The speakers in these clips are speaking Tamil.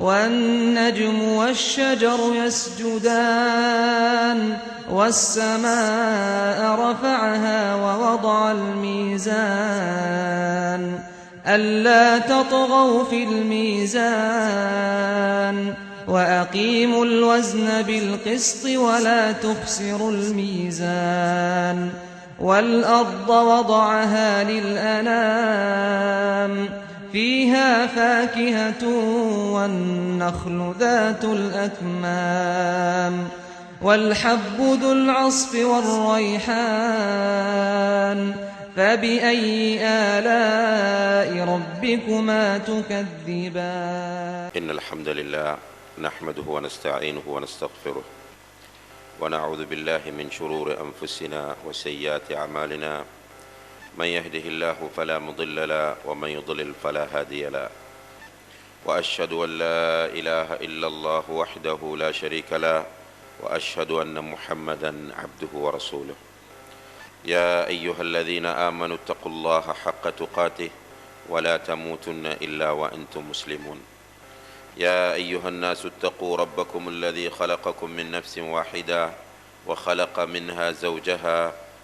والنجم والشجر يسجدان والسماء رفعها ووضع الميزان ألا تطغوا في الميزان وأقيموا الوزن بالقسط ولا تخسروا الميزان والأرض وضعها للأنام فيها فاكهة والنخل ذات الأكمام والحب ذو العصف والريحان فبأي آلاء ربكما تكذبان؟ إن الحمد لله نحمده ونستعينه ونستغفره ونعوذ بالله من شرور أنفسنا وسيئات أعمالنا من يهده الله فلا مضل له ومن يضلل فلا هادي له. وأشهد أن لا إله إلا الله وحده لا شريك له وأشهد أن محمدا عبده ورسوله. يا أيها الذين آمنوا اتقوا الله حق تقاته ولا تموتن إلا وأنتم مسلمون. يا أيها الناس اتقوا ربكم الذي خلقكم من نفس واحدة وخلق منها زوجها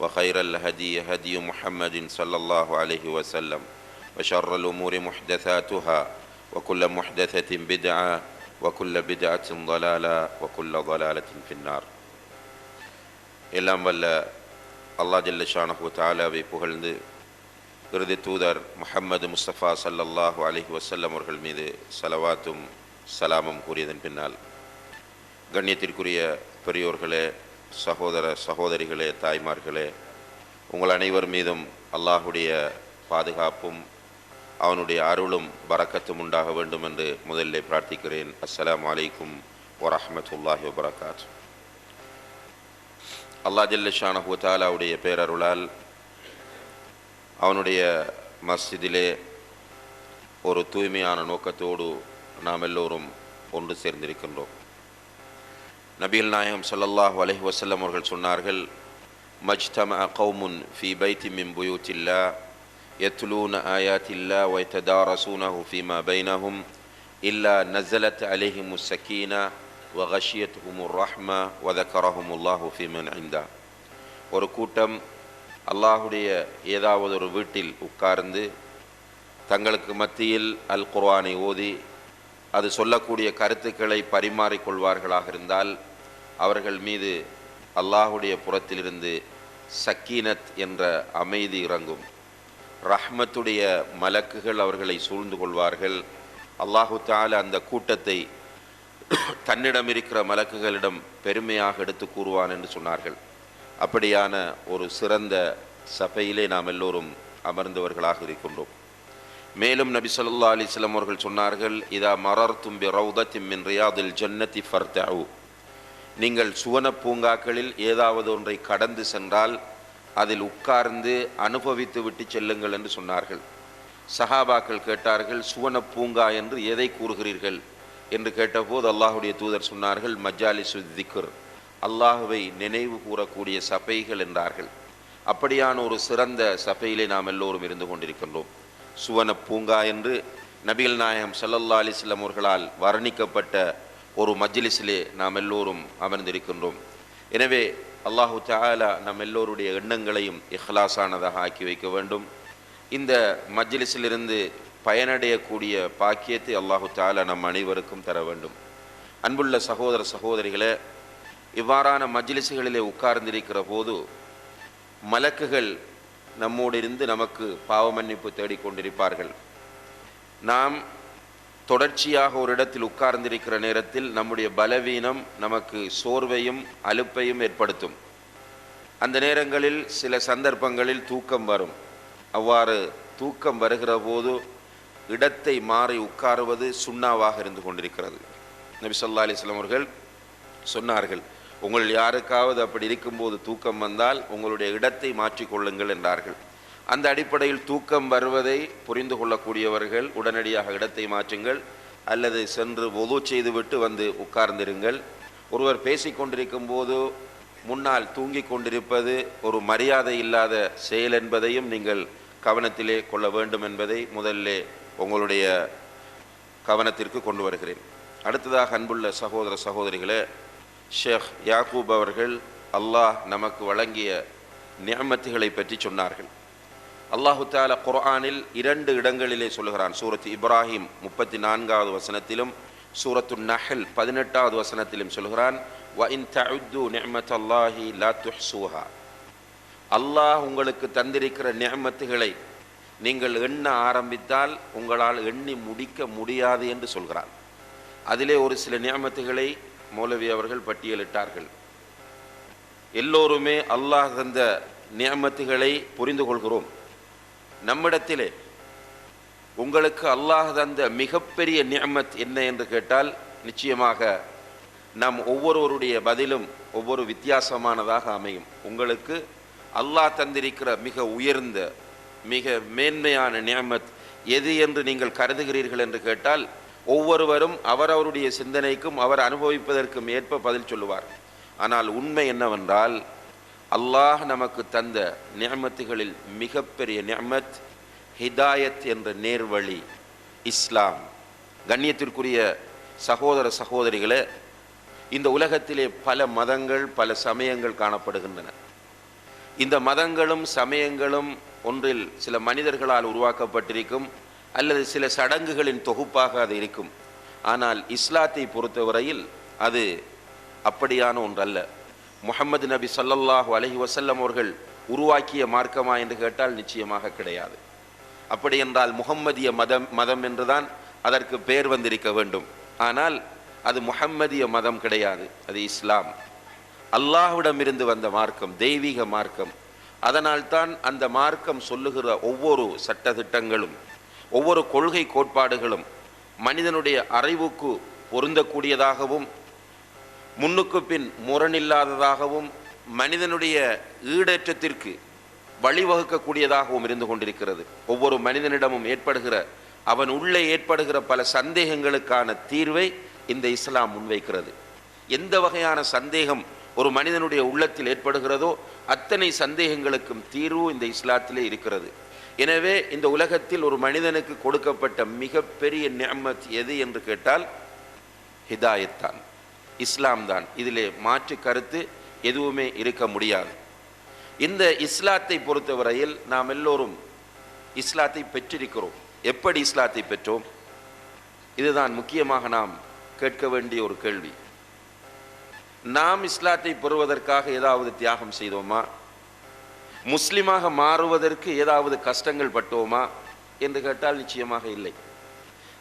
وخير الهدي هدي محمد صلى الله عليه وسلم وشر الأمور محدثاتها وكل محدثة بدعة وكل بدعة ضلالة وكل ضلالة في النار எல்லாம் வல்ல அல்லா ஜல்ல ஷானஹு தாலாவை புகழ்ந்து இறுதி தூதர் முஹம்மது முஸ்தபா சல்லல்லாஹு அலிஹி வசல்லம் அவர்கள் மீது சலவாத்தும் சலாமும் கூறியதன் பின்னால் கண்ணியத்திற்குரிய பெரியோர்களே சகோதர சகோதரிகளே தாய்மார்களே உங்கள் அனைவர் மீதும் அல்லாஹுடைய பாதுகாப்பும் அவனுடைய அருளும் பறக்கத்தும் உண்டாக வேண்டும் என்று முதலிலே பிரார்த்திக்கிறேன். அஸ்லாம் அலைக்கும் வரஹமத்துல்லாஹி வபரகாத் அல்லா ஜல்லஷானஹு தாலாவுடைய பேரருளால் அவனுடைய மஸ்ஜிதிலே ஒரு தூய்மையான நோக்கத்தோடு நாம் எல்லோரும் ஒன்று சேர்ந்திருக்கின்றோம். நபிகள் நாயகம் சல்லல்லாஹ் அலஹி வசல்லம் அவர்கள் சொன்னார்கள் மஜ்தம கௌமுன் ஃபி பைத்தி மிம் புயூத்தில்லா எத்லூன ஆயாத்தில்லா வைத்ததா ரசூனஹு ஃபீமா பைனஹும் இல்லா நசலத் அலிஹிம் சக்கீனா வகஷியத் ஹுமுர் ரஹ்மா வதக்கரஹும் உல்லாஹு ஃபீமன் ஐந்தா ஒரு கூட்டம் அல்லாஹுடைய ஏதாவது ஒரு வீட்டில் உட்கார்ந்து தங்களுக்கு மத்தியில் அல் குர்வானை ஓதி அது சொல்லக்கூடிய கருத்துக்களை பரிமாறிக்கொள்வார்களாக இருந்தால் அவர்கள் மீது அல்லாஹுடைய புறத்திலிருந்து சக்கீனத் என்ற அமைதி இறங்கும். ரஹ்மத்துடைய மலக்குகள் அவர்களை சூழ்ந்து கொள்வார்கள். அல்லாஹு தால அந்த கூட்டத்தை தன்னிடம் இருக்கிற மலக்குகளிடம் பெருமையாக எடுத்து கூறுவான் என்று சொன்னார்கள். அப்படியான ஒரு சிறந்த சபையிலே நாம் எல்லோரும் அமர்ந்தவர்களாக இருக்கின்றோம். மேலும் நபி சொல்லா அலிஸ்லாம் அவர்கள் சொன்னார்கள் இதா மரர் தும்பி ரவுதத்தின் ரியாதில் ஜன்னத்தி ஃபர்தவு நீங்கள் சுவன பூங்காக்களில் ஏதாவது ஒன்றை கடந்து சென்றால் அதில் உட்கார்ந்து அனுபவித்து விட்டு செல்லுங்கள் என்று சொன்னார்கள். சஹாபாக்கள் கேட்டார்கள் சுவன பூங்கா என்று எதை கூறுகிறீர்கள்? என்று கேட்டபோது அல்லாஹுடைய தூதர் சொன்னார்கள் மஜாலி சுதிக்குர் அல்லாஹுவை நினைவு கூறக்கூடிய சபைகள் என்றார்கள். அப்படியான ஒரு சிறந்த சபையிலே நாம் எல்லோரும் இருந்து கொண்டிருக்கின்றோம். சுவன பூங்கா என்று நபிகள் நாயகம் சல்லல்லா அலிஸ்லாம் அவர்களால் வர்ணிக்கப்பட்ட ஒரு மஜ்லிஸிலே நாம் எல்லோரும் அமர்ந்திருக்கின்றோம். எனவே அல்லாஹு தாலா நம் எல்லோருடைய எண்ணங்களையும் இஹ்லாஸானதாக ஆக்கி வைக்க வேண்டும். இந்த மஜ்லிஸிலிருந்து பயனடையக்கூடிய பாக்கியத்தை அல்லாஹு தாலா நம் அனைவருக்கும் தர வேண்டும். அன்புள்ள சகோதர சகோதரிகளை இவ்வாறான மஜ்லிஸுகளிலே உட்கார்ந்திருக்கிற போது மலக்குகள் நம்மோடு இருந்து நமக்கு பாவ மன்னிப்பு தேடிக்கொண்டிருப்பார்கள். நாம் தொடர்ச்சியாக ஒரு இடத்தில் உட்கார்ந்திருக்கிற நேரத்தில் நம்முடைய பலவீனம் நமக்கு சோர்வையும் அலுப்பையும் ஏற்படுத்தும். அந்த நேரங்களில் சில சந்தர்ப்பங்களில் தூக்கம் வரும். அவ்வாறு தூக்கம் வருகிற போது இடத்தை மாறி உட்காருவது சுண்ணாவாக இருந்து கொண்டிருக்கிறது. நபி சொல்லா அலிஸ்லாம் அவர்கள் சொன்னார்கள் உங்கள் யாருக்காவது அப்படி இருக்கும்போது தூக்கம் வந்தால் உங்களுடைய இடத்தை மாற்றிக்கொள்ளுங்கள் என்றார்கள். அந்த அடிப்படையில் தூக்கம் வருவதை புரிந்து கொள்ளக்கூடியவர்கள் உடனடியாக இடத்தை மாற்றுங்கள் அல்லது சென்று ஒது செய்துவிட்டு வந்து உட்கார்ந்திருங்கள். ஒருவர் பேசிக்கொண்டிருக்கும் போது முன்னால் தூங்கிக் கொண்டிருப்பது ஒரு மரியாதை இல்லாத செயல் என்பதையும் நீங்கள் கவனத்திலே கொள்ள வேண்டும் என்பதை முதல்ல உங்களுடைய கவனத்திற்கு கொண்டு வருகிறேன். அடுத்ததாக அன்புள்ள சகோதர சகோதரிகளே ஷேக் யாக்கூப் அவர்கள் அல்லாஹ் நமக்கு வழங்கிய நியமத்துகளை பற்றி சொன்னார்கள். அல்லாஹு தால குர்ஆனில் இரண்டு இடங்களிலே சொல்லுகிறான். சூரத் இப்ராஹிம் முப்பத்தி நான்காவது வசனத்திலும் சூரத்து நஹல் பதினெட்டாவது வசனத்திலும் சொல்கிறான் வ இன் தஉத்து நிஅமத்தல்லாஹி லா துஹ்ஸூஹா அல்லாஹ் உங்களுக்கு தந்திருக்கிற நியமத்துகளை நீங்கள் எண்ண ஆரம்பித்தால் உங்களால் எண்ணி முடிக்க முடியாது என்று சொல்கிறான். அதிலே ஒரு சில நியமத்துகளை மௌலவி அவர்கள் பட்டியலிட்டார்கள். எல்லோருமே அல்லாஹ் தந்த நியமத்துகளை புரிந்து கொள்கிறோம். நம்மிடத்திலே உங்களுக்கு அல்லாஹ் தந்த மிகப்பெரிய நியமத் என்ன என்று கேட்டால் நிச்சயமாக நம் ஒவ்வொருவருடைய பதிலும் ஒவ்வொரு வித்தியாசமானதாக அமையும். உங்களுக்கு அல்லாஹ் தந்திருக்கிற மிக உயர்ந்த மிக மேன்மையான நியமத் எது என்று நீங்கள் கருதுகிறீர்கள் என்று கேட்டால் ஒவ்வொருவரும் அவரவருடைய சிந்தனைக்கும் அவர் அனுபவிப்பதற்கும் ஏற்ப பதில் சொல்லுவார். ஆனால் உண்மை என்னவென்றால் அல்லாஹ் நமக்கு தந்த நியமத்துகளில் மிகப்பெரிய நியமத் ஹிதாயத் என்ற நேர்வழி இஸ்லாம். கண்ணியத்திற்குரிய சகோதர சகோதரிகளே இந்த உலகத்திலே பல மதங்கள் பல சமயங்கள் காணப்படுகின்றன. இந்த மதங்களும் சமயங்களும் ஒன்றில் சில மனிதர்களால் உருவாக்கப்பட்டிருக்கும் அல்லது சில சடங்குகளின் தொகுப்பாக அது இருக்கும். ஆனால் இஸ்லாத்தை பொறுத்தவரையில் அது அப்படியான ஒன்றல்ல. முகமது நபி சல்லல்லாஹு அலஹி வசல்லம் அவர்கள் உருவாக்கிய மார்க்கமா என்று கேட்டால் நிச்சயமாக கிடையாது. அப்படி என்றால் முகம்மதிய மதம் மதம் என்றுதான் அதற்கு பெயர் வந்திருக்க வேண்டும். ஆனால் அது முகம்மதிய மதம் கிடையாது. அது இஸ்லாம். அல்லாஹ்விடமிருந்து வந்த மார்க்கம் தெய்வீக மார்க்கம். அதனால்தான் அந்த மார்க்கம் சொல்லுகிற ஒவ்வொரு சட்டத்திட்டங்களும் ஒவ்வொரு கொள்கை கோட்பாடுகளும் மனிதனுடைய அறிவுக்கு பொருந்தக்கூடியதாகவும் முன்னுக்கு பின் முரணில்லாததாகவும் மனிதனுடைய ஈடேற்றத்திற்கு வழிவகுக்கக்கூடியதாகவும் இருந்து கொண்டிருக்கிறது. ஒவ்வொரு மனிதனிடமும் ஏற்படுகிற அவன் உள்ளே ஏற்படுகிற பல சந்தேகங்களுக்கான தீர்வை இந்த இஸ்லாம் முன்வைக்கிறது. எந்த வகையான சந்தேகம் ஒரு மனிதனுடைய உள்ளத்தில் ஏற்படுகிறதோ அத்தனை சந்தேகங்களுக்கும் தீர்வு இந்த இஸ்லாத்திலே இருக்கிறது. எனவே இந்த உலகத்தில் ஒரு மனிதனுக்கு கொடுக்கப்பட்ட மிகப்பெரிய நியமத் எது என்று கேட்டால் ஹிதாயத்தான். இஸ்லாம் தான். இதிலே மாற்று கருத்து எதுவுமே இருக்க முடியாது. இந்த இஸ்லாத்தை பொறுத்தவரையில் நாம் எல்லோரும் இஸ்லாத்தை பெற்றிருக்கிறோம். எப்படி இஸ்லாத்தை பெற்றோம்? இதுதான் முக்கியமாக நாம் கேட்க வேண்டிய ஒரு கேள்வி. நாம் இஸ்லாத்தை பெறுவதற்காக ஏதாவது தியாகம் செய்தோமா? முஸ்லிமாக மாறுவதற்கு ஏதாவது கஷ்டங்கள் பட்டோமா? என்று கேட்டால் நிச்சயமாக இல்லை.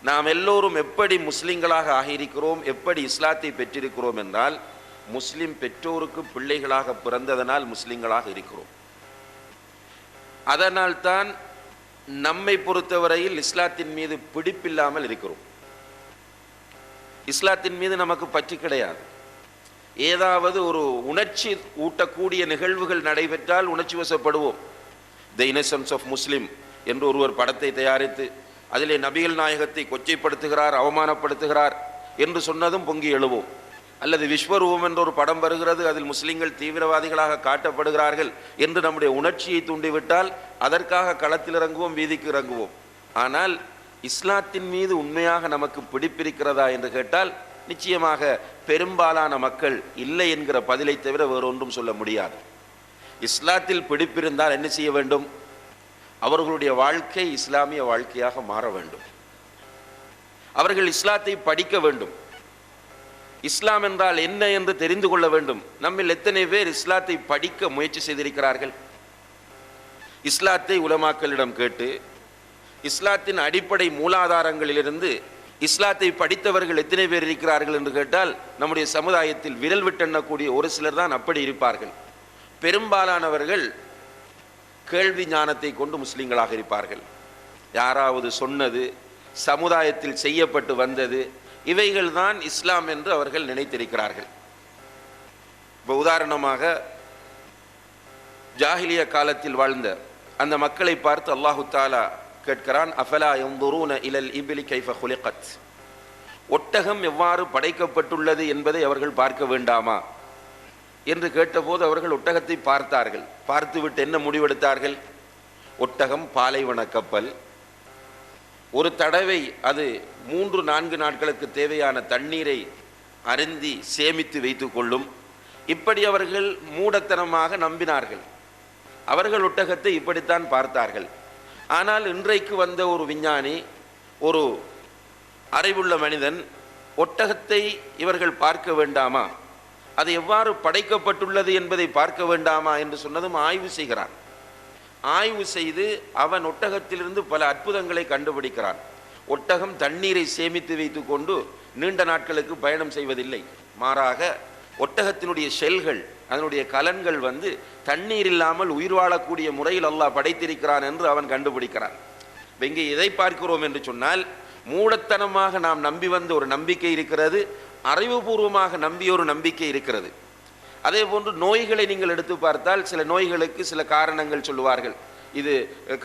நாம் எல்லோரும் எப்படி முஸ்லிம்களாக ஆகியிருக்கிறோம் எப்படி இஸ்லாத்தை பெற்றிருக்கிறோம் என்றால் முஸ்லிம் பெற்றோருக்கு பிள்ளைகளாக பிறந்ததனால் முஸ்லிம்களாக இருக்கிறோம். அதனால் தான் நம்மை பொறுத்தவரையில் இஸ்லாத்தின் மீது பிடிப்பில்லாமல் இருக்கிறோம். இஸ்லாத்தின் மீது நமக்கு பற்று கிடையாது. ஏதாவது ஒரு உணர்ச்சி ஊட்டக்கூடிய நிகழ்வுகள் நடைபெற்றால் உணர்ச்சி வசப்படுவோம் த இனசன்ஸ் ஆஃப் முஸ்லிம் என்று ஒருவர் படத்தை தயாரித்து அதிலே நபிகள் நாயகத்தை கொச்சைப்படுத்துகிறார் அவமானப்படுத்துகிறார் என்று சொன்னதும் பொங்கி எழுவோம். அல்லது விஸ்வரூபம் என்ற ஒரு படம் வருகிறது அதில் முஸ்லிம்கள் தீவிரவாதிகளாக காட்டப்படுகிறார்கள் என்று நம்முடைய உணர்ச்சியை தூண்டிவிட்டால் அதற்காக களத்தில் இறங்குவோம் வீதிக்கு இறங்குவோம். ஆனால் இஸ்லாத்தின் மீது உண்மையாக நமக்கு பிடிப்பிருக்கிறதா என்று கேட்டால் நிச்சயமாக பெரும்பாலான மக்கள் இல்லை என்கிற பதிலை தவிர வேறொன்றும் சொல்ல முடியாது. இஸ்லாத்தில் பிடிப்பிருந்தால் என்ன செய்ய வேண்டும்? அவர்களுடைய வாழ்க்கை இஸ்லாமிய வாழ்க்கையாக மாற வேண்டும். அவர்கள் இஸ்லாத்தை படிக்க வேண்டும். இஸ்லாம் என்றால் என்ன என்று தெரிந்து கொள்ள வேண்டும். நம்மில் எத்தனை பேர் இஸ்லாத்தை படிக்க முயற்சி செய்திருக்கிறார்கள்? இஸ்லாத்தை உலமாக்களிடம் கேட்டு இஸ்லாத்தின் அடிப்படை மூலாதாரங்களிலிருந்து இஸ்லாத்தை படித்தவர்கள் எத்தனை பேர் இருக்கிறார்கள் என்று கேட்டால் நம்முடைய சமுதாயத்தில் விரல் விட்டெண்ணக்கூடிய ஒரு சிலர் தான் அப்படி இருப்பார்கள். பெரும்பாலானவர்கள் கேள்வி ஞானத்தை கொண்டு முஸ்லீம்களாக இருப்பார்கள். யாராவது சொன்னது சமுதாயத்தில் செய்யப்பட்டு வந்தது இவைகள்தான் இஸ்லாம் என்று அவர்கள் நினைத்திருக்கிறார்கள். இப்போ உதாரணமாக ஜாகிலிய காலத்தில் வாழ்ந்த அந்த மக்களை பார்த்து அல்லாஹு தாலா கேட்கிறான் அஃபலா எந்தூன இலல் இபிலி கைஃப ஹுலிகத் ஒட்டகம் எவ்வாறு படைக்கப்பட்டுள்ளது என்பதை அவர்கள் பார்க்க வேண்டாமா? என்று கேட்டபோது அவர்கள் ஒட்டகத்தை பார்த்தார்கள். பார்த்துவிட்டு என்ன முடிவெடுத்தார்கள்? ஒட்டகம் பாலைவன கப்பல். ஒரு தடவை அது மூன்று நான்கு நாட்களுக்கு தேவையான தண்ணீரை அருந்தி சேமித்து வைத்து கொள்ளும். இப்படி அவர்கள் மூடத்தனமாக நம்பினார்கள். அவர்கள் ஒட்டகத்தை இப்படித்தான் பார்த்தார்கள். ஆனால் இன்றைக்கு வந்த ஒரு விஞ்ஞானி ஒரு அறிவுள்ள மனிதன் ஒட்டகத்தை இவர்கள் பார்க்க வேண்டாமா? அது எவ்வாறு படைக்கப்பட்டுள்ளது என்பதை பார்க்க வேண்டாமா என்று சொன்னதும் ஆய்வு செய்கிறான். ஆய்வு செய்து அவன் ஒட்டகத்திலிருந்து பல அற்புதங்களை கண்டுபிடிக்கிறான். ஒட்டகம் தண்ணீரை சேமித்து வைத்துக்கொண்டு நீண்ட நாட்களுக்கு பயணம் செய்வதில்லை. மாறாக ஒட்டகத்தினுடைய செல்கள் அதனுடைய கலன்கள் வந்து தண்ணீர் இல்லாமல் உயிர் வாழக்கூடிய முறையில் அல்லாஹ் படைத்திருக்கிறான் என்று அவன் கண்டுபிடிக்கிறான். இப்ப இங்கே எதை பார்க்கிறோம் என்று சொன்னால் மூடத்தனமாக நாம் நம்பி வந்த ஒரு நம்பிக்கை இருக்கிறது அறிவுபூர்வமாக நம்பிய ஒரு நம்பிக்கை இருக்கிறது. அதே போன்று நோய்களை நீங்கள் எடுத்து பார்த்தால் சில நோய்களுக்கு சில காரணங்கள் சொல்லுவார்கள். இது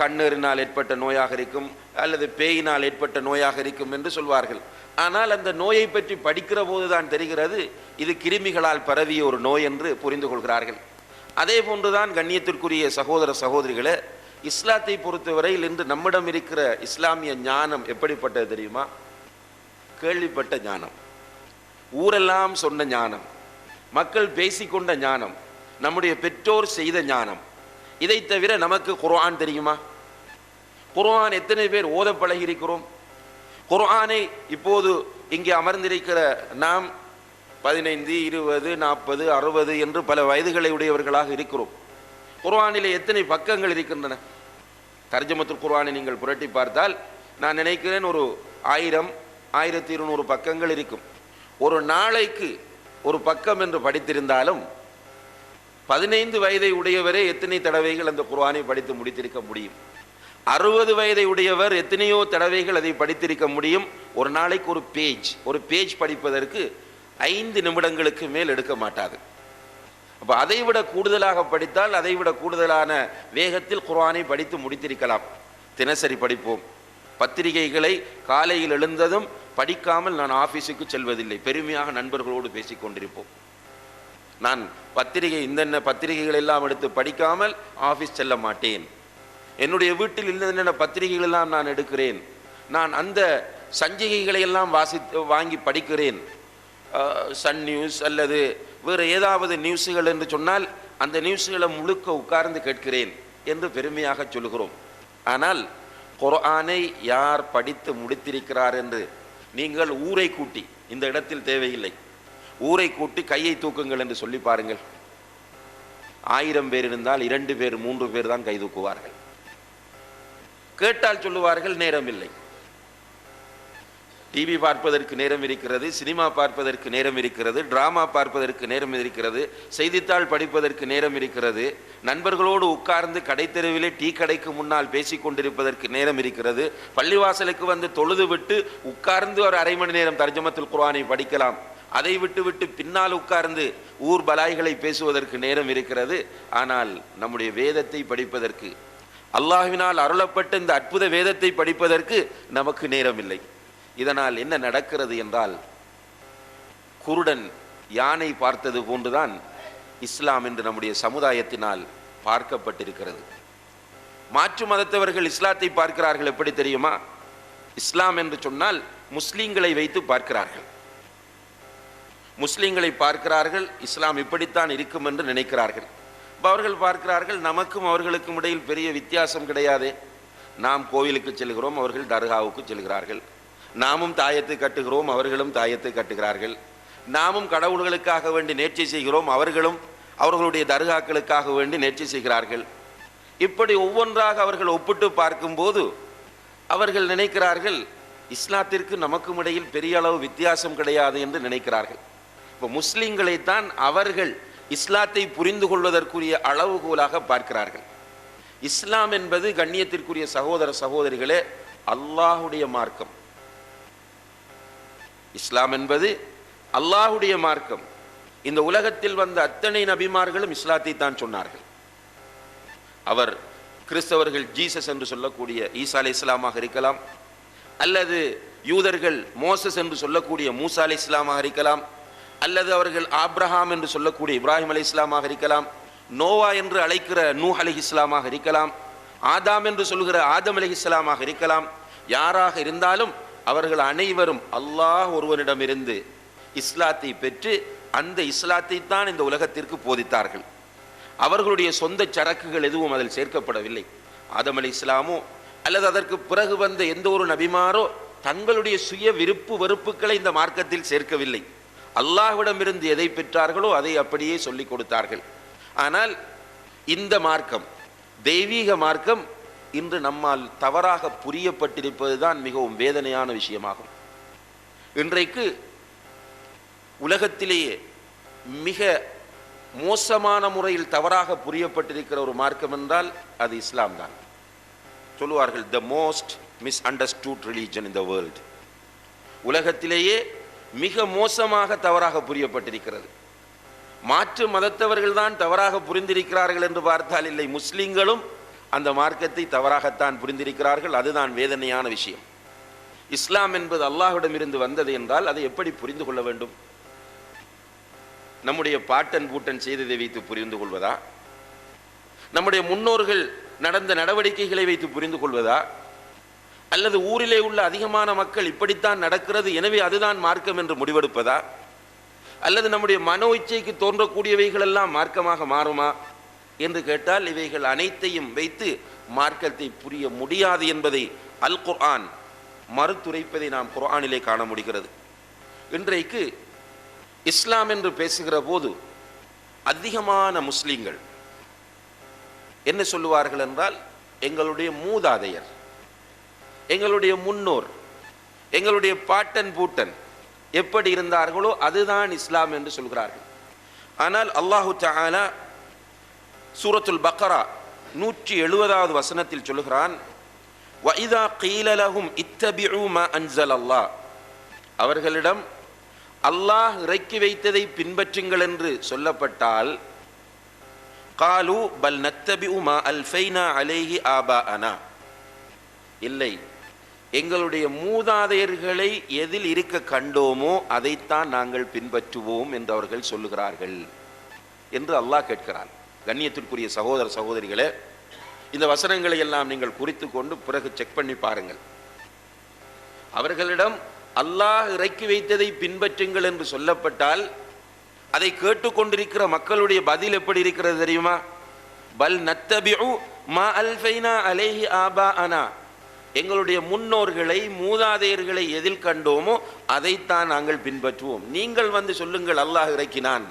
கண்ணீரினால் ஏற்பட்ட நோயாக இருக்கும் அல்லது பேயினால் ஏற்பட்ட நோயாக இருக்கும் என்று சொல்வார்கள். ஆனால் அந்த நோயை பற்றி படிக்கிற போதுதான் தெரிகிறது. இது கிருமிகளால் பரவிய ஒரு நோய் என்று புரிந்து கொள்கிறார்கள். அதே போன்றுதான் கண்ணியத்திற்குரிய சகோதர சகோதரிகளே இஸ்லாத்தை பொறுத்தவரையில் இன்று நம்மிடம் இருக்கிற இஸ்லாமிய ஞானம் எப்படிப்பட்டது தெரியுமா? கேள்விப்பட்ட ஞானம். ஊரெல்லாம் சொன்ன ஞானம். மக்கள் பேசிக்கொண்ட ஞானம். நம்முடைய பெற்றோர் செய்த ஞானம். இதை தவிர நமக்கு குர்ஆன் தெரியுமா? குர்ஆன் எத்தனை பேர் ஓத பழகியிருக்கிறோம் குர்ஆனை இப்போது இங்கே அமர்ந்திருக்கிற நாம் பதினைந்து இருபது நாற்பது அறுபது என்று பல வயதுகளை உடையவர்களாக இருக்கிறோம். குர்ஆனிலே எத்தனை பக்கங்கள் இருக்கின்றன? தர்ஜமத்து குர்ஆனை நீங்கள் புரட்டி பார்த்தால் நான் நினைக்கிறேன் ஒரு ஆயிரம் ஆயிரத்தி இருநூறு பக்கங்கள் இருக்கும். ஒரு நாளைக்கு ஒரு பக்கம் என்று படித்திருந்தாலும் பதினைந்து வயதை உடையவரே எத்தனை தடவைகள் அந்த குர்ஆனை படித்து முடித்திருக்க முடியும்? அறுபது வயதை உடையவர் எத்தனையோ தடவைகள் அதை படித்திருக்க முடியும். ஒரு நாளைக்கு ஒரு பேஜ் ஒரு பேஜ் படிப்பதற்கு ஐந்து நிமிடங்களுக்கு மேல் எடுக்க மாட்டாது அப்போ அதைவிட கூடுதலாக படித்தால் அதைவிட கூடுதலான வேகத்தில் குர்ஆனை படித்து முடித்திருக்கலாம். தினசரி படிப்போம். பத்திரிகைகளை காலையில் எழுந்ததும் படிக்காமல் நான் ஆஃபீஸுக்கு செல்வதில்லை. பெருமையாக நண்பர்களோடு பேசிக் கொண்டிருப்போம். நான் பத்திரிகை இந்தென்ன பத்திரிகைகள் எல்லாம் எடுத்து படிக்காமல் ஆஃபீஸ் செல்ல மாட்டேன். என்னுடைய வீட்டில் இன்னென்ன பத்திரிகைகளெல்லாம் நான் எடுக்கிறேன்? நான் அந்த சஞ்சிகைகளை எல்லாம் வாசித்து வாங்கி படிக்கிறேன். சன் நியூஸ் அல்லது வேறு ஏதாவது நியூஸுகள் என்று சொன்னால் அந்த நியூஸுகளை முழுக்க உட்கார்ந்து கேட்கிறேன் என்று பெருமையாக சொல்கிறோம். ஆனால் குரானை யார் படித்து முடித்திருக்கிறார் என்று நீங்கள் ஊரை கூட்டி இந்த இடத்தில் தேவையில்லை. ஊரை கூட்டி கையை தூக்குங்கள் என்று சொல்லி பாருங்கள். ஆயிரம் பேர் இருந்தால் இரண்டு பேர் மூன்று பேர் தான் கை தூக்குவார்கள். கேட்டால் சொல்லுவார்கள் நேரம் இல்லை டிவி பார்ப்பதற்கு நேரம் இருக்கிறது சினிமா பார்ப்பதற்கு நேரம் இருக்கிறது டிராமா பார்ப்பதற்கு நேரம் இருக்கிறது செய்தித்தாள் படிப்பதற்கு நேரம் இருக்கிறது நண்பர்களோடு உட்கார்ந்து கடைத்தெருவிலே டீ கடைக்கு முன்னால் பேசிக் கொண்டிருப்பதற்கு நேரம் இருக்கிறது பள்ளிவாசலுக்கு வந்து தொழுது விட்டு உட்கார்ந்து ஒரு அரை மணி நேரம் தர்ஜமத்தில் குர்ஆனை படிக்கலாம் அதை விட்டு விட்டு பின்னால் உட்கார்ந்து ஊர் பலாய்களை பேசுவதற்கு நேரம் இருக்கிறது ஆனால் நம்முடைய வேதத்தை படிப்பதற்கு அல்லாஹினால் அருளப்பட்ட இந்த அற்புத வேதத்தை படிப்பதற்கு நமக்கு நேரம் இல்லை இதனால் என்ன நடக்கிறது என்றால் குருடன் யானை பார்த்தது போன்றுதான் இஸ்லாம் என்று நம்முடைய சமுதாயத்தினால் பார்க்கப்பட்டிருக்கிறது. மாற்று மதத்தவர்கள் இஸ்லாத்தை பார்க்கிறார்கள் எப்படி தெரியுமா? இஸ்லாம் என்று சொன்னால் முஸ்லீம்களை வைத்து பார்க்கிறார்கள். முஸ்லீம்களை பார்க்கிறார்கள் இஸ்லாம் இப்படித்தான் இருக்கும் என்று நினைக்கிறார்கள். அவர்கள் பார்க்கிறார்கள் நமக்கும் அவர்களுக்கும் இடையில் பெரிய வித்தியாசம் கிடையாது. நாம் கோவிலுக்கு செல்கிறோம் அவர்கள் தர்காவுக்கு செல்கிறார்கள். நாமும் தாயத்தை கட்டுகிறோம் அவர்களும் தாயத்தை கட்டுகிறார்கள். நாமும் கடவுள்களுக்காக வேண்டி நேர்ச்சி செய்கிறோம் அவர்களும் அவர்களுடைய தர்காக்களுக்காக வேண்டி நேர்ச்சி செய்கிறார்கள். இப்படி ஒவ்வொன்றாக அவர்கள் ஒப்பிட்டு பார்க்கும்போது அவர்கள் நினைக்கிறார்கள் இஸ்லாத்திற்கு நமக்கும் இடையில் பெரிய அளவு வித்தியாசம் கிடையாது என்று நினைக்கிறார்கள். இப்போ முஸ்லிம்களைத்தான் அவர்கள் இஸ்லாத்தை புரிந்து கொள்வதற்குரிய அளவுகோலாக பார்க்கிறார்கள். இஸ்லாம் என்பது கண்ணியத்திற்குரிய சகோதர சகோதரிகளே அல்லாஹுடைய மார்க்கம். இஸ்லாம் என்பது அல்லாஹுடைய மார்க்கம். இந்த உலகத்தில் வந்த அத்தனை நபிமார்களும் இஸ்லாத்தை தான் சொன்னார்கள். அவர் கிறிஸ்தவர்கள் ஜீசஸ் என்று சொல்லக்கூடிய ஈசா அலி இஸ்லாமாக இருக்கலாம் அல்லது யூதர்கள் மோசஸ் என்று சொல்லக்கூடிய மூசா அலி இஸ்லாமாக இருக்கலாம் அல்லது அவர்கள் ஆப்ரஹாம் என்று சொல்லக்கூடிய இப்ராஹிம் அலை இஸ்லாமாக இருக்கலாம் நோவா என்று அழைக்கிற நூ அலி இஸ்லாமாக இருக்கலாம் ஆதாம் என்று சொல்கிற ஆதம் அலி இஸ்லாமாக இருக்கலாம். யாராக இருந்தாலும் அவர்கள் அனைவரும் அல்லாஹ் ஒருவனிடமிருந்து இஸ்லாத்தை பெற்று அந்த இஸ்லாத்தை தான் இந்த உலகத்திற்கு போதித்தார்கள். அவர்களுடைய சொந்த சரக்குகள் எதுவும் அதில் சேர்க்கப்படவில்லை. ஆதம் அலி இஸ்லாமோ அல்லது அதற்கு பிறகு வந்த எந்த ஒரு நபிமாரோ தங்களுடைய சுய விருப்பு வெறுப்புகளை இந்த மார்க்கத்தில் சேர்க்கவில்லை. அல்லாஹ்விடமிருந்து எதை பெற்றார்களோ அதை அப்படியே சொல்லிக் கொடுத்தார்கள். ஆனால் இந்த மார்க்கம் தெய்வீக மார்க்கம் இன்று நம்மால் தவறாக புரியப்பட்டிருப்பது தான் மிகவும் வேதனையான விஷயமாகும். இன்றைக்கு உலகத்திலேயே மிக மோசமான முறையில் தவறாக புரியப்பட்டிருக்கிற ஒரு மார்க்கம் என்றால் அது இஸ்லாம் தான். சொல்லுவார்கள் the most misunderstood religion in the world உலகத்திலேயே மிக மோசமாக தவறாக புரியப்பட்டிருக்கிறது. மாற்று மதத்தவர்கள் தான் தவறாக புரிந்திருக்கிறார்கள் என்று பார்த்தால் இல்லை. முஸ்லிம்களும் அந்த மார்க்கத்தை தவறாகத்தான் புரிந்திருக்கிறார்கள். அதுதான் வேதனையான விஷயம். இஸ்லாம் என்பது அல்லாஹ்விடமிருந்து வந்தது என்றால் அதை எப்படி புரிந்து கொள்ள வேண்டும்? நம்முடைய பாட்டன் பூட்டன் செய்ததை வைத்து புரிந்து கொள்வதா? நம்முடைய முன்னோர்கள் நடந்த நடவடிக்கைகளை வைத்து புரிந்து கொள்வதா? அல்லது ஊரிலே உள்ள அதிகமான மக்கள் இப்படித்தான் நடக்கிறது எனவே அதுதான் மார்க்கம் என்று முடிவெடுப்பதா? அல்லது நம்முடைய மனோ இச்சைக்கு தோன்றக்கூடியவைகள் எல்லாம் மார்க்கமாக மாறுமா? என்று கேட்டால் இவைகள் அனைத்தையும் வைத்து மார்க்கத்தை புரிய முடியாது என்பதை அல் குர்ஆன் மறுத்துரைப்பதை நாம் குர்ஆனிலே காண முடிகிறது. இன்றைக்கு இஸ்லாம் என்று பேசுகிற போது அதிகமான முஸ்லீம்கள் என்ன சொல்லுவார்கள் என்றால் எங்களுடைய மூதாதையர் எங்களுடைய முன்னோர் எங்களுடைய பாட்டன் பூட்டன் எப்படி இருந்தார்களோ அதுதான் இஸ்லாம் என்று சொல்கிறார்கள். ஆனால் அல்லாஹு தஹானா சூரத்துல் பக்கரா நூற்றி எழுபதாவது வசனத்தில் சொல்கிறான் வைதா கீலலகும் இத்தபிஉ ம அன்சல் அல்லா அவர்களிடம் அல்லாஹ் இறக்கி வைத்ததை பின்பற்றுங்கள் என்று சொல்லப்பட்டால் காலு பல் நத்தபி உமா அல்ஃபைனா அலேஹி ஆபா அனா இல்லை எங்களுடைய மூதாதையர்களை எதில் இருக்க கண்டோமோ அதைத்தான் நாங்கள் பின்பற்றுவோம் என்று அவர்கள் சொல்லுகிறார்கள் என்று அல்லாஹ் கேட்கிறான். கண்ணியத்திற்குரிய சகோதர சகோதரிகளே இந்த வசனங்களை எல்லாம் நீங்கள் குறித்து கொண்டு பிறகு செக் பண்ணி பாருங்கள். அவர்களிடம் அல்லாஹ் இறக்கி வைத்ததை பின்பற்றுங்கள் என்று சொல்லப்பட்டால் அதை கேட்டுக்கொண்டிருக்கிற மக்களுடைய பதில் எப்படி இருக்கிறது தெரியுமா? பல் நத்தபிஉ மா அல்ஃபைனா அலைஹி ஆபா அனா எங்களுடைய முன்னோர்களை மூதாதையர்களை எதில் கண்டோமோ அதைத்தான் நாங்கள் பின்பற்றுவோம். நீங்கள் வந்து சொல்லுங்கள் அல்லாஹ் இறக்கினான்.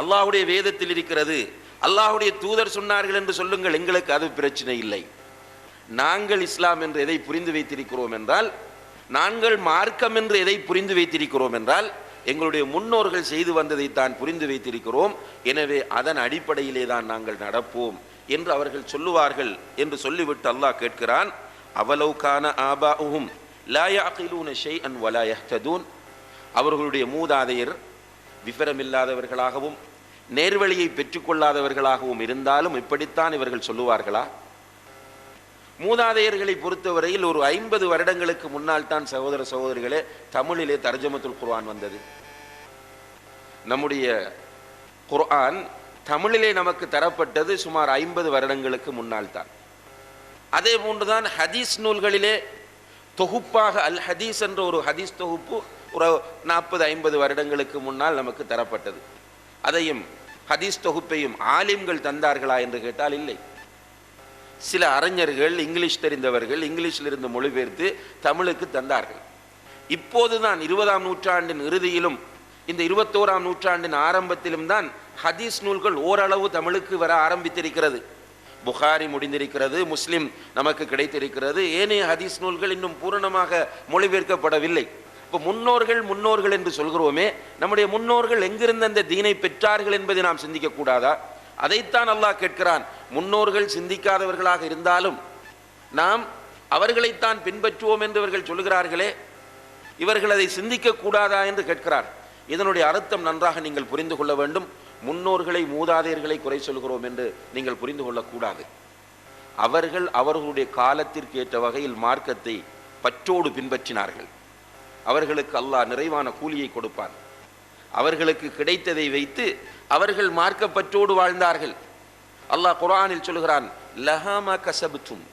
அல்லாஹ்வுடைய வேதத்தில் இருக்கிறது. அல்லாஹுடைய தூதர் சொன்னார்கள் என்று சொல்லுங்கள் எங்களுக்கு அது பிரச்சனை இல்லை. நாங்கள் இஸ்லாம் என்று எதை புரிந்து வைத்திருக்கிறோம் என்றால் நாங்கள் மார்க்கம் என்று எதை புரிந்து வைத்திருக்கிறோம் என்றால் எங்களுடைய முன்னோர்கள் செய்து வந்ததை தான் புரிந்து வைத்திருக்கிறோம். எனவே அதன் அடிப்படையிலே தான் நாங்கள் நடப்போம் என்று அவர்கள் சொல்லுவார்கள் என்று சொல்லிவிட்டு அல்லாஹ் கேட்கிறான். அவலவுக்கான ஆபாஉஹும் லா யாகிலூன ஷைஅன் வலா யஹ்ததூன். அவர்களுடைய மூதாதையர் விவரமில்லாதவர்களாகவும் நேர்வழியை பெற்றுக்கொள்ளாதவர்களாகவும் இருந்தாலும் இப்படித்தான் இவர்கள் சொல்லுவார்களா? மூதாதையர்களை பொறுத்தவரையில் ஒரு ஐம்பது வருடங்களுக்கு முன்னால் தான் சகோதர சகோதரிகளே தமிழிலே தர்ஜமத்துல் குர்ஆன் வந்தது. நம்முடைய குர்ஆன் தமிழிலே நமக்கு தரப்பட்டது சுமார் ஐம்பது வருடங்களுக்கு முன்னால் தான். அதே போன்றுதான் ஹதீஸ் நூல்களிலே தொகுப்பாக அல் ஹதீஸ் என்ற ஒரு ஹதீஸ் தொகுப்பு ஒரு நாற்பது ஐம்பது வருடங்களுக்கு முன்னால் நமக்கு தரப்பட்டது. அதையும் ஹதீஸ் தொகுப்பையும் ஆலிம்கள் தந்தார்களா என்று கேட்டால் இல்லை. சில அறிஞர்கள் இங்கிலீஷ் தெரிந்தவர்கள் இங்கிலீஷில் இருந்து மொழிபெயர்த்து தமிழுக்கு தந்தார்கள். இப்போதுதான் இருபதாம் நூற்றாண்டின் இறுதியிலும் இந்த இருபத்தோராம் நூற்றாண்டின் ஆரம்பத்திலும் தான் ஹதீஸ் நூல்கள் ஓரளவு தமிழுக்கு வர ஆரம்பித்திருக்கிறது. புகாரி முடிந்திருக்கிறது முஸ்லிம் நமக்கு கிடைத்திருக்கிறது. ஏனைய ஹதீஸ் நூல்கள் இன்னும் பூரணமாக மொழிபெயர்க்கப்படவில்லை. இப்போ முன்னோர்கள் முன்னோர்கள் என்று சொல்கிறோமே நம்முடைய முன்னோர்கள் எங்கிருந்து அந்த தீனை பெற்றார்கள் என்பதை நாம் சிந்திக்க கூடாதா? அதைத்தான் அல்லாஹ் கேட்கிறான். முன்னோர்கள் சிந்திக்காதவர்களாக இருந்தாலும் நாம் அவர்களைத்தான் பின்பற்றுவோம் என்று இவர்கள் சொல்கிறார்களே இவர்கள் அதை சிந்திக்க கூடாதா என்று கேட்கிறார். இதனுடைய அர்த்தம் நன்றாக நீங்கள் புரிந்து கொள்ள வேண்டும். முன்னோர்களை மூதாதையர்களை குறை சொல்கிறோம் என்று நீங்கள் புரிந்து கொள்ளக்கூடாது. அவர்கள் அவர்களுடைய காலத்திற்கு ஏற்ற வகையில் மார்க்கத்தை பற்றோடு பின்பற்றினார்கள். அவர்களுக்கு அல்லாஹ் நிறைவான கூலியை கொடுப்பான். அவர்களுக்கு கிடைத்ததை வைத்து அவர்கள் மார்க்கப்பற்றோடு வாழ்ந்தார்கள். அல்லாஹ் குரானில் சொல்கிறான் லஹாமா கசபுத்தும்